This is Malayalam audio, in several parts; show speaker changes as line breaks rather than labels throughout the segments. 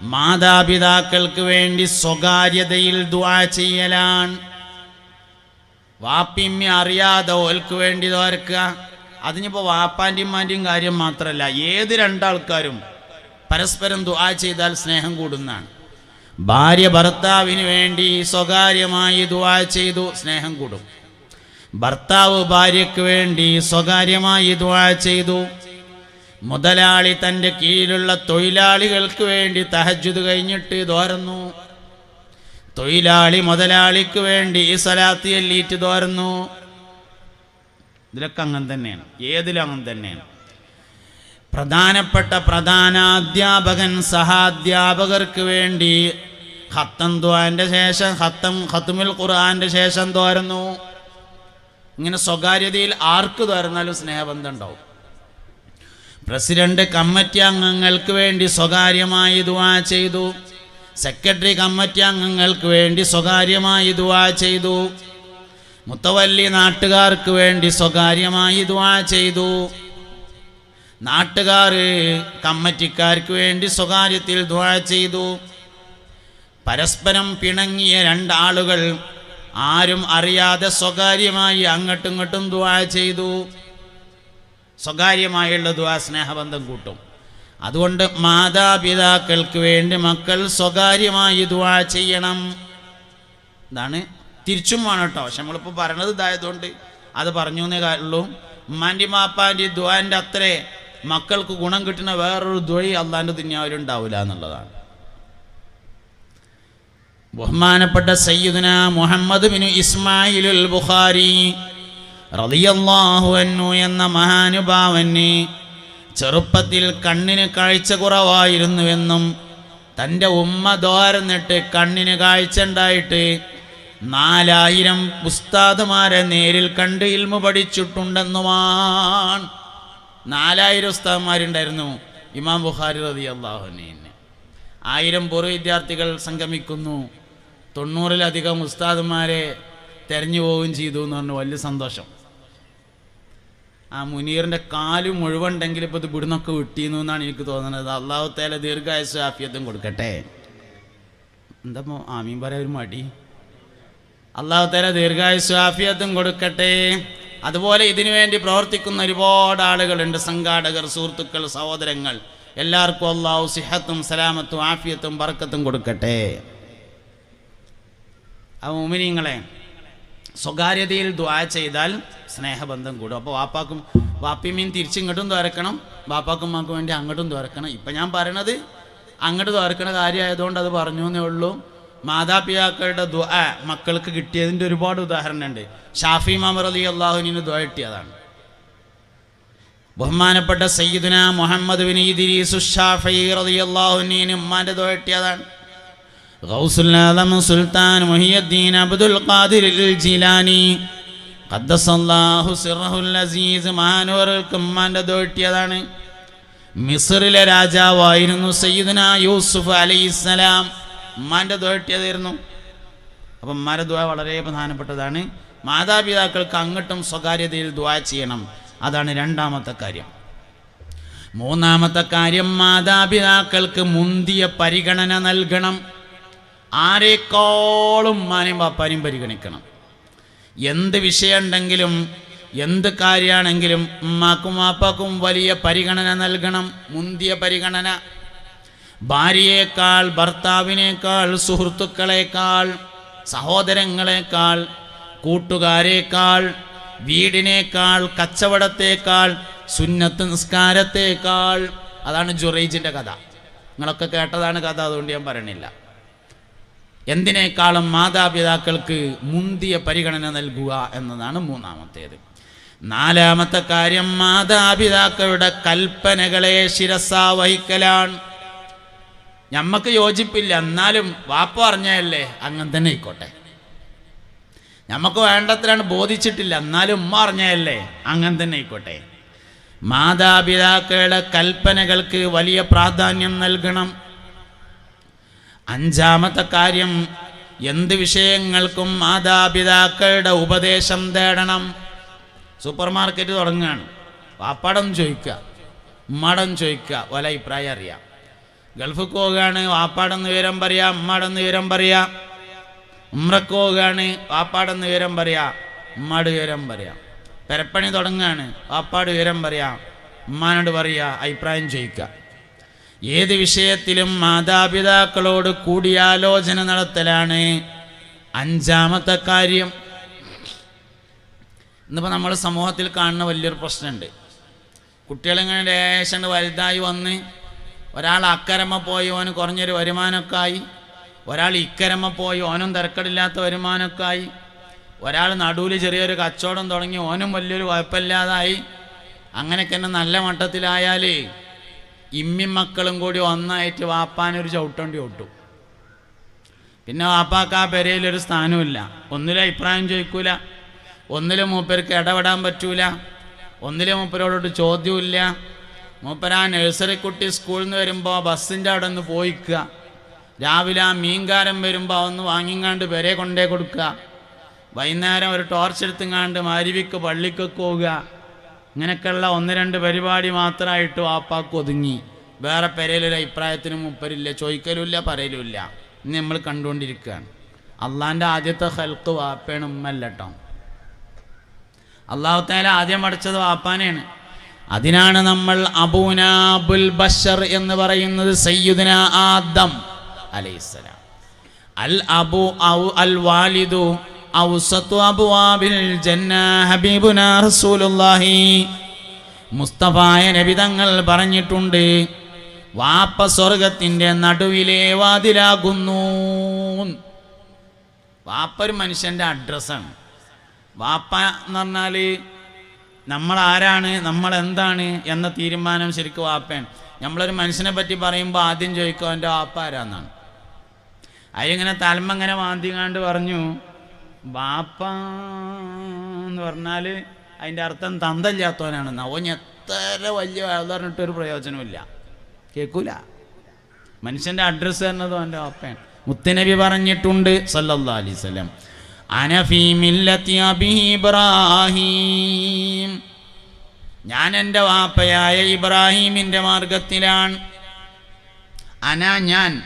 മാതാപിതാക്കൾക്ക് വേണ്ടി സ്വകാര്യതയിൽ ദുആ ചെയ്യലാൻ വാപ്പിമ്മ അറിയാതെ ഓൽക്ക് വേണ്ടി തോർക്കുക അതിനിപ്പോൾ വാപ്പാന്റെയും മാന്റെയും കാര്യം മാത്രമല്ല ഏത് രണ്ടാൾക്കാരും പരസ്പരം ദുആ ചെയ്താൽ സ്നേഹം കൂടുന്നതാണ്. ഭാര്യ ഭർത്താവിന് വേണ്ടി സ്വകാര്യമായി ദുആ ചെയ്തു സ്നേഹം കൂടും. ഭർത്താവ് ഭാര്യയ്ക്ക് വേണ്ടി സ്വകാര്യമായി ദുആ ചെയ്തു മുതലാളി തന്റെ കീഴിലുള്ള തൊഴിലാളികൾക്ക് വേണ്ടി തഹജ്ജുദ് കഴിഞ്ഞിട്ട് തോരുന്നു. തൊഴിലാളി മുതലാളിക്ക് വേണ്ടി ഈ സലാത്തി എല്ലീറ്റ് തോരുന്നു. ഇതിലൊക്കെ അങ്ങനെ തന്നെയാണ്. ഏതിലും അങ്ങനെ തന്നെയാണ്. പ്രധാനപ്പെട്ട പ്രധാനാധ്യാപകൻ സഹാധ്യാപകർക്ക് വേണ്ടി ഹത്തം ദ്വാന്റെ ശേഷം ഹത്തം ഹത്തുമിൽ ഖുർആാന്റെ ശേഷം തോരുന്നു. ഇങ്ങനെ സ്വകാര്യതയിൽ ആർക്ക് തോരുന്നാലും സ്നേഹബന്ധം ഉണ്ടാവും. പ്രസിഡന്റ് കമ്മിറ്റി അംഗങ്ങൾക്ക് വേണ്ടി സ്വകാര്യമായി ദുവാ ചെയ്തു. സെക്രട്ടറി കമ്മിറ്റി അംഗങ്ങൾക്ക് വേണ്ടി സ്വകാര്യമായി ദുവാ ചെയ്തു. മുത്തവല്ലി നാട്ടുകാർക്ക് വേണ്ടി സ്വകാര്യമായി ദുവാ ചെയ്തു. നാട്ടുകാർ കമ്മിറ്റിക്കാർക്ക് വേണ്ടി സ്വകാര്യത്തിൽ ദുവാ ചെയ്തു. പരസ്പരം പിണങ്ങിയ രണ്ടാളുകൾ ആരും അറിയാതെ സ്വകാര്യമായി അങ്ങോട്ടും ഇങ്ങോട്ടും ദുവാ ചെയ്തു. സ്വകാര്യമായുള്ള ദുവാ സ്നേഹബന്ധം കൂട്ടും. അതുകൊണ്ട് മാതാപിതാക്കൾക്ക് വേണ്ടി മക്കൾ സ്വകാര്യമായി ദുവാ ചെയ്യണം. ഇതാണ് തിരിച്ചും വേണം കേട്ടോ. പക്ഷെ നമ്മളിപ്പോൾ പറയണത് ഇതായതുകൊണ്ട് അത് പറഞ്ഞു എന്നേ കാര്യമുള്ളൂ. ഉമ്മാന്റെ മാപ്പാന്റെ ദ്വാന്റെ അത്രേ മക്കൾക്ക് ഗുണം കിട്ടുന്ന വേറൊരു ദ്വഴി അള്ളാന്റെ ദുന്യാവിലുണ്ടാവില്ല എന്നുള്ളതാണ്. ബഹുമാനപ്പെട്ട സയ്യിദുന മുഹമ്മദ് ബിൻ ഇസ്മായിലുൽ ബുഖാരി റളിയല്ലാഹു അൻഹു എന്ന മഹാനുഭാവന് ചെറുപ്പത്തിൽ കണ്ണിന് കാഴ്ച കുറവായിരുന്നുവെന്നും തന്റെ ഉമ്മ ദോരന്നിട്ട് കണ്ണിന് കാഴ്ച ഉണ്ടായിട്ട് നാലായിരം ഉസ്താദുമാരെ നേരിൽ കണ്ട് ഇൽമ പഠിച്ചിട്ടുണ്ടെന്നുമാണ്. നാലായിരം ഉസ്താദന്മാരുണ്ടായിരുന്നു ഇമാം ബുഖാരി റതി അള്ളാഹുനീന് ആയിരം പൂർവ വിദ്യാർത്ഥികൾ സംഗമിക്കുന്നു. തൊണ്ണൂറിലധികം ഉസ്താദുമാരെ തെരഞ്ഞു പോവുകയും ചെയ്തു എന്ന് പറഞ്ഞു വലിയ സന്തോഷം. ആ മുനീറിന്റെ കാൽ മുഴുവൻ ഉണ്ടെങ്കിൽ ഇപ്പോൾ ഇത് ഇവിടുന്നൊക്കെ വിട്ടിന്നു എന്നാണ് എനിക്ക് തോന്നുന്നത്. അള്ളാഹു തേല ദീർഘായുസ് ആഫിയത്തും കൊടുക്കട്ടെ. എന്താ ആമീൻ പറയാൻ ഒരു മടി. അള്ളാഹു തേല ദീർഘായുസ് ആഫിയത്തും കൊടുക്കട്ടെ. അതുപോലെ ഇതിനു വേണ്ടി പ്രവർത്തിക്കുന്ന ഒരുപാട് ആളുകളുണ്ട്. സംഘാടകർ സുഹൃത്തുക്കൾ സഹോദരങ്ങൾ. എല്ലാവർക്കും അള്ളാഹു സിഹത്തും സലാമത്തും ആഫിയത്തും ബർക്കത്തും കൊടുക്കട്ടെ. ആ ഉമിനിങ്ങളെ സ്വകാര്യതയിൽ ദ്വാ ചെയ്താൽ സ്നേഹബന്ധം കൂടും. അപ്പോൾ വാപ്പാക്കും വാപ്പിമീൻ തിരിച്ചിങ്ങോട്ടും തുറക്കണം വാപ്പാക്കും മാക്കും വേണ്ടി അങ്ങോട്ടും തുറക്കണം ഇപ്പം ഞാൻ പറയണത് അങ്ങോട്ട് തുറക്കണ കാര്യമായതുകൊണ്ട് അത് പറഞ്ഞു എന്നേ ഉള്ളൂ. മാതാപിതാക്കളുടെ ദ്വാ മക്കൾക്ക് കിട്ടിയതിന്റെ ഒരുപാട് ഉദാഹരണമുണ്ട് ഷാഫി മാമർ അലി അള്ളാഹുവിന് ദ്വാ കിട്ടിയതാണ്. ബഹുമാനപ്പെട്ട സയ്യിദുന മുഹമ്മദ് ബിൻ ഇദ്രീസു സുഷാഫി റളിയല്ലാഹു അൻഹു ഉമ്മാന്റെ ദ്വാ കിട്ടിയതാണ്. ആലം സുൽത്താൻ മുഹിയുദ്ദീൻ അബ്ദുൽ ജിലാനി. ഖദ്ദസല്ലാഹു അസീസ് കിട്ടിയതാണ്. രാജാവായിരുന്നു സയ്യിദുന യൂസുഫ് അലൈഹിസ്സലാം ഉമ്മാന്റെ ദ്വാ കിട്ടിയതായിരുന്നു. അപ്പം ഉമ്മാരെ ദ്വാ വളരെ പ്രധാനപ്പെട്ടതാണ്. മാതാപിതാക്കൾക്ക് അങ്ങോട്ടും സ്വകാര്യതയിൽ ദ്വാ ചെയ്യണം. അതാണ് രണ്ടാമത്തെ കാര്യം. മൂന്നാമത്തെ കാര്യം മാതാപിതാക്കൾക്ക് മുന്തിയ പരിഗണന നൽകണം. ആരെക്കാളും മാനും പാപ്പാനും പരിഗണിക്കണം. എന്ത് വിഷയമുണ്ടെങ്കിലും എന്ത് കാര്യമാണെങ്കിലും ഉമ്മാക്കും വാപ്പാക്കും വലിയ പരിഗണന നൽകണം മുന്തിയ പരിഗണന. ഭാര്യയേക്കാൾ ഭർത്താവിനേക്കാൾ സുഹൃത്തുക്കളേക്കാൾ സഹോദരങ്ങളെക്കാൾ കൂട്ടുകാരേക്കാൾ വീടിനേക്കാൾ കച്ചവടത്തേക്കാൾ സുന്നത്ത് നിസ്കാരത്തേക്കാൾ. അതാണ് ജുറൈജിന്റെ കഥ. നിങ്ങളൊക്കെ കേട്ടതാണ് കഥ അതുകൊണ്ട് ഞാൻ പറയണില്ല. എന്തിനേക്കാളും മാതാപിതാക്കൾക്ക് മുന്തിയ പരിഗണന നൽകുക എന്നതാണ് മൂന്നാമത്തേത്. നാലാമത്തെ കാര്യം മാതാപിതാക്കളുടെ കൽപ്പനകളെ ശിരസാ വഹിക്കലാണ്. ഞമ്മക്ക് യോജിപ്പില്ല എന്നാലും വാപ്പ പറഞ്ഞല്ലേ അങ്ങനെ തന്നെ ആയിക്കോട്ടെ. നമുക്ക് വേണ്ടത്രയാണ് ബോധിച്ചിട്ടില്ല എന്നാലും ഉമ്മ അറിഞ്ഞല്ലേ അങ്ങനെ തന്നെ ആയിക്കോട്ടെ. മാതാപിതാക്കളുടെ കൽപ്പനകൾക്ക് വലിയ പ്രാധാന്യം നൽകണം. അഞ്ചാമത്തെ കാര്യം എന്ത് വിഷയങ്ങൾക്കും മാതാപിതാക്കളുടെ ഉപദേശം തേടണം. സൂപ്പർ മാർക്കറ്റ് തുടങ്ങുകയാണ്. വാപ്പാടം ചോദിക്കുക ഉമ്മാടം ചോദിക്കുക ഓല അഭിപ്രായം അറിയാം. ഗൾഫിൽ പോവുകയാണ് വാപ്പാടെന്ന് വിവരം പറയാ ഉമ്മാടെന്ന് വിവരം പറയാ. ഉമ്രക്ക് പോവുകയാണ് വാപ്പാടെന്ന് വിവരം പറയാ ഉമ്മാട് വിവരം പറയാ. പെരപ്പണി തുടങ്ങുകയാണ് വാപ്പാട് വിവരം പറയാ ഉമ്മാനോട് പറയുക അഭിപ്രായം ചോദിക്കുക. ഏത് വിഷയത്തിലും മാതാപിതാക്കളോട് കൂടിയാലോചന നടത്തലാണ് അഞ്ചാമത്തെ കാര്യം. ഇന്നിപ്പോൾ നമ്മൾ സമൂഹത്തിൽ കാണുന്ന വലിയൊരു പ്രശ്നമുണ്ട്. കുട്ടികളിങ്ങനെ ലേശം വലുതായി വന്ന് ഒരാൾ അക്കരമ്മ പോയി ഓന് കുറഞ്ഞൊരു വരുമാനമൊക്കെ ആയി. ഒരാൾ ഇക്കരമ്മ പോയി ഓനും തിരക്കടില്ലാത്ത വരുമാനമൊക്കെ ആയി. ഒരാൾ നടുവിൽ ചെറിയൊരു കച്ചവടം തുടങ്ങി ഓനും വലിയൊരു കുഴപ്പമില്ലാതായി. അങ്ങനെയൊക്കെ തന്നെ നല്ല മട്ടത്തിലായാൽ ഇമ്മിയും മക്കളും കൂടി ഒന്നായിട്ട് വാപ്പാനൊരു ചവിട്ടേണ്ടി ഒട്ടും പിന്നെ വാപ്പാക്ക് ആ പെരയിലൊരു സ്ഥാനമില്ല ഒന്നിലും അഭിപ്രായം ചോദിക്കൂല. ഒന്നിലും മൂപ്പർക്ക് ഇടപെടാൻ പറ്റൂല. ഒന്നിലും മൂപ്പരോടൊട്ട് ചോദ്യമില്ല മൂപ്പര ആ നഴ്സറി കുട്ടി സ്കൂളിൽ നിന്ന് വരുമ്പോൾ ബസ്സിന്റെ അവിടെ നിന്ന് പോയിക്കുക. രാവിലെ ആ മീൻകാരൻ വരുമ്പോൾ ഒന്ന് വാങ്ങിങ്ങാണ്ട് പെരെ കൊണ്ടേ കൊടുക്കുക. വൈകുന്നേരം ഒരു ടോർച്ച് എടുത്തുങ്ങാണ്ട് മാരിവിക്ക് പള്ളിക്ക് പോവുക. ഇങ്ങനെയൊക്കെയുള്ള ഒന്ന് രണ്ട് പരിപാടി മാത്രമായിട്ട് വാപ്പാക്ക് ഒതുങ്ങി. വേറെ പെരയിലൊരു അഭിപ്രായത്തിന് മുപ്പരില്ല ചോദിക്കലുമില്ല പറയലുമില്ല. ഇന്ന് നമ്മൾ കണ്ടുകൊണ്ടിരിക്കുകയാണ്. അള്ളാന്റെ ആദ്യത്തെ ഹെൽത്ത് വാപ്പയാണ് ഉമ്മല്ല കേട്ടോ അള്ളാഹുത്താല ആദ്യം പഠിച്ചത് വാപ്പാനാണ് അതിനാണ് നമ്മൾ അബൂനാബുൽ ബഷർ എന്ന് പറയുന്നത് സയ്യുദന ആദം അലൈഹിസ്സലാം അൽ അബു അൽ വാലിദു ഔസത്തു അബ്വാബിൽ ജന്ന മുസ്തഫായ പറഞ്ഞിട്ടുണ്ട് വാപ്പ സ്വർഗത്തിന്റെ നടുവിലെ വാതിലാകുന്നു. വാപ്പ ഒരു മനുഷ്യന്റെ അഡ്രസ്സാണ്. വാപ്പ എന്ന് പറഞ്ഞാൽ നമ്മൾ ആരാണ് നമ്മൾ എന്താണ് എന്ന തീരുമാനം ശരിക്കും വാപ്പയാണ്. നമ്മളൊരു മനുഷ്യനെ പറ്റി പറയുമ്പോൾ ആദ്യം ചോദിക്കും എന്റെ വാപ്പ ആരാന്നാണ്? അതിലിങ്ങനെ തലമങ്ങനെ മാന്തിങ്ങാണ്ട് പറഞ്ഞു വാപ്പ എന്ന് പറഞ്ഞാൽ അതിന്റെ അർത്ഥം തന്തല്ലാത്തവനാണെന്ന് അവൻ എത്ര വലിയ പറഞ്ഞിട്ട് ഒരു പ്രയോജനമില്ല കേൾക്കൂല മനുഷ്യന്റെ അഡ്രസ്സ് തന്നത് എന്റെ വാപ്പയാണ്. മുത്തനബി പറഞ്ഞിട്ടുണ്ട് സല്ലല്ലാ അലൈഹി സ്വലം ഇബ്രാഹിം. ഞാൻ എന്റെ വാപ്പയായ ഇബ്രാഹീമിന്റെ മാർഗത്തിലാണ്. അന ഞാൻ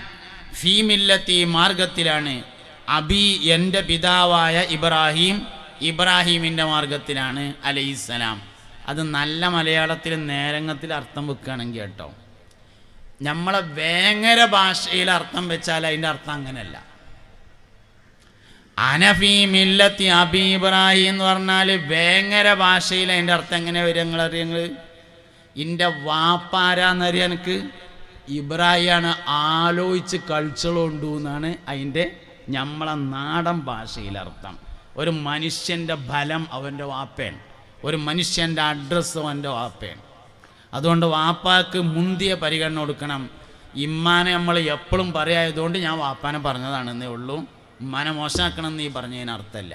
ഫീമില്ലത്തി മാർഗത്തിലാണ് അബി എന്റെ പിതാവായ ഇബ്രാഹിം ഇബ്രാഹിമിന്റെ മാർഗത്തിലാണ് അലൈഹിസ്സലാം. അത് നല്ല മലയാളത്തിൽ നേരങ്ങത്തിൽ അർത്ഥം വെക്കുകയാണെങ്കിൽ കേട്ടോ. നമ്മളെ വേങ്ങര ഭാഷയിൽ അർത്ഥം വെച്ചാൽ അതിന്റെ അർത്ഥം അങ്ങനെയല്ല. അനഫി മില്ലത്തി അബി ഇബ്രാഹിം എന്ന് പറഞ്ഞാൽ വേങ്ങര ഭാഷയിൽ അതിന്റെ അർത്ഥം എങ്ങനെ വരും നിങ്ങൾ അറിയങ്ങൾ എന്റെ വാപ്പാരാന്നറിയാൻ എനിക്ക്? ഇബ്രാഹിമാണ് ആലോചിച്ച് കളിച്ചോണ്ടു എന്നാണ് അതിന്റെ നമ്മളെ നാടൻ ഭാഷയിൽ അർത്ഥം. ഒരു മനുഷ്യന്റെ ഫലം അവന്റെ വാപ്പേൻ. ഒരു മനുഷ്യന്റെ അഡ്രസ്സ് അവന്റെ വാപ്പേൻ. അതുകൊണ്ട് വാപ്പാക്ക് മുന്തിയ പരിഗണന കൊടുക്കണം. ഇമ്മാനെ നമ്മൾ എപ്പോഴും പറയായതുകൊണ്ട് ഞാൻ വാപ്പാനെ പറഞ്ഞതാണെന്നേ ഉള്ളൂ. ഉമ്മാനെ മോശമാക്കണം എന്ന് ഈ പറഞ്ഞതിന്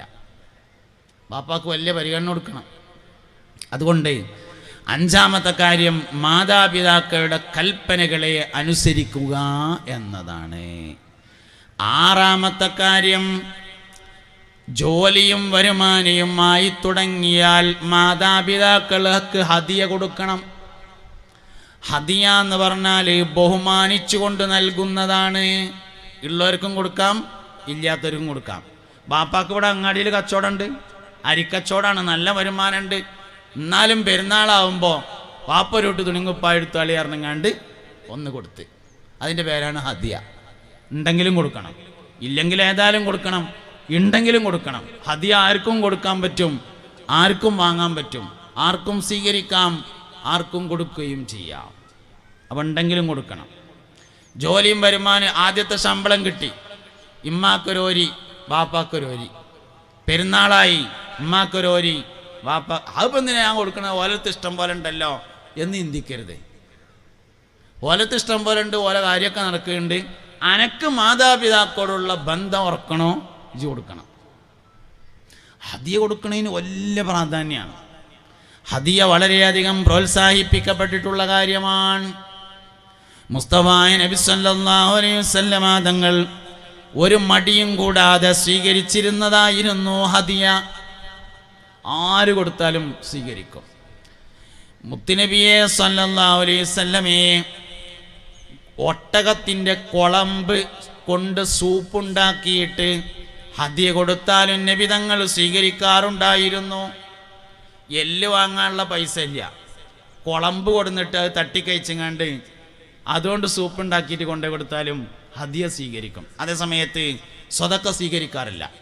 വാപ്പാക്ക് വലിയ പരിഗണന കൊടുക്കണം. അതുകൊണ്ട് അഞ്ചാമത്തെ കാര്യം മാതാപിതാക്കളുടെ കൽപ്പനകളെ അനുസരിക്കുക എന്നതാണ്. ആറാമത്തെ കാര്യം ജോലിയും വരുമാനയുമായി തുടങ്ങിയാൽ മാതാപിതാക്കൾക്ക് ഹതിയ കൊടുക്കണം. ഹതിയ എന്ന് പറഞ്ഞാൽ ബഹുമാനിച്ചുകൊണ്ട് നൽകുന്നതാണ്. ഉള്ളവർക്കും കൊടുക്കാം ഇല്ലാത്തവർക്കും കൊടുക്കാം. ബാപ്പാക്ക് ഇവിടെ അങ്ങാടിയിൽ കച്ചവടമുണ്ട് അരിക്കച്ചവടമാണ് നല്ല വരുമാനമുണ്ട് എന്നാലും പെരുന്നാളാവുമ്പോൾ വാപ്പൊരുട്ട് തുണിങ്കുപ്പായെടുത്താളി ഇറങ്ങാണ്ട് ഒന്ന് കൊടുത്ത്. അതിന്റെ പേരാണ് ഹദിയ. ഉണ്ടെങ്കിലും കൊടുക്കണം. ഇല്ലെങ്കിൽ ഏതായാലും കൊടുക്കണം. ഉണ്ടെങ്കിലും കൊടുക്കണം. ഹദിയ ആർക്കും കൊടുക്കാൻ പറ്റും. ആർക്കും വാങ്ങാൻ പറ്റും. ആർക്കും സ്വീകരിക്കാം. ആർക്കും കൊടുക്കുകയും ചെയ്യാം. അപ്പം ഉണ്ടെങ്കിലും കൊടുക്കണം. ജോലിയും വരുമാനം ആദ്യത്തെ ശമ്പളം കിട്ടി. ഇമ്മാക്കൊരോരി ബാപ്പാക്കൊരോരി പെരുന്നാളായി ഇമ്മാക്കൊരോരി വാപ്പ. അതിപ്പോൾ എന്തിനാ ഞാൻ കൊടുക്കണത് ഓലത്ത് ഇഷ്ടം പോലെ ഉണ്ടല്ലോ എന്ന് ചിന്തിക്കരുത്. ഓലത്ത് ഇഷ്ടം പോലെ ഉണ്ട് ഓല കാര്യമൊക്കെ നടക്കുന്നുണ്ട്. അനക്ക് മാതാപിതാക്കളോടുള്ള ബന്ധം ഉറക്കണോ ഇജ് കൊടുക്കണം. ഹദിയ കൊടുക്കണതിന് വലിയ പ്രാധാന്യമാണ് ഹദിയ വളരെയധികം പ്രോത്സാഹിപ്പിക്കപ്പെട്ടിട്ടുള്ള കാര്യമാണ്. മുസ്തഫായ നബി സല്ലല്ലാഹു അലൈഹി വസല്ലമ തങ്ങൾ ഒരു മടിയും കൂടാതെ സ്വീകരിച്ചിരുന്നതായിരുന്നു ഹദിയ. ആര് കൊടുത്താലും സ്വീകരിക്കും. മുത്തുനബിയെ സല്ലല്ലാഹു അലൈഹി വസല്ലമയെ ഒട്ടകത്തിന്റെ കുളമ്പ് കൊണ്ട് സൂപ്പുണ്ടാക്കിയിട്ട് ഹദ്യ കൊടുത്താലും നബിതങ്ങൾ സ്വീകരിക്കാറുണ്ടായിരുന്നു. എല്ല് വാങ്ങാനുള്ള പൈസ ഇല്ല. കുളമ്പ് കൊടുന്നിട്ട് അത് തട്ടിക്കഴിച്ചങ്ങാണ്ട് അതുകൊണ്ട് സൂപ്പുണ്ടാക്കിയിട്ട് കൊണ്ടു കൊടുത്താലും ഹദിയ സ്വീകരിക്കും. അതേസമയത്ത് സ്വതക്ക സ്വീകരിക്കാറില്ല.